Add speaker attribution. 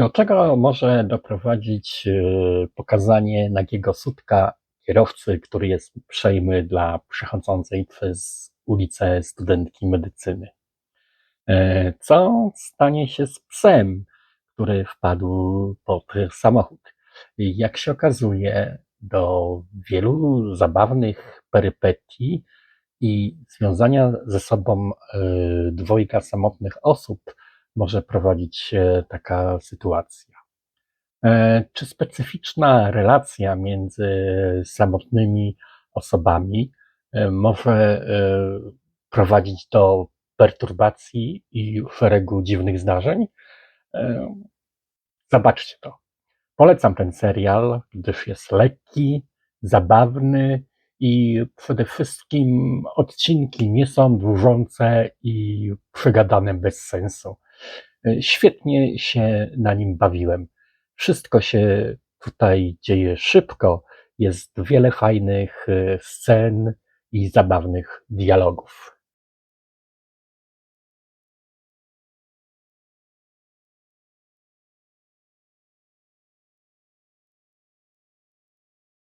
Speaker 1: Do czego może doprowadzić e, pokazanie nagiego sutka kierowcy, który jest uprzejmy dla przechodzącej przez ulicę studentki medycyny? E, Co stanie się z psem, który wpadł pod samochód? Jak się okazuje, do wielu zabawnych perypetii i związania ze sobą e, dwojga samotnych osób może prowadzić e, taka sytuacja. E, Czy specyficzna relacja między samotnymi osobami e, może prowadzić do perturbacji i szeregu dziwnych zdarzeń? Zobaczcie to. Polecam ten serial, gdyż jest lekki, zabawny i przede wszystkim odcinki nie są dłużące i przegadane bez sensu. E, Świetnie się na nim bawiłem. Wszystko się tutaj dzieje szybko, jest wiele fajnych e, scen i zabawnych dialogów.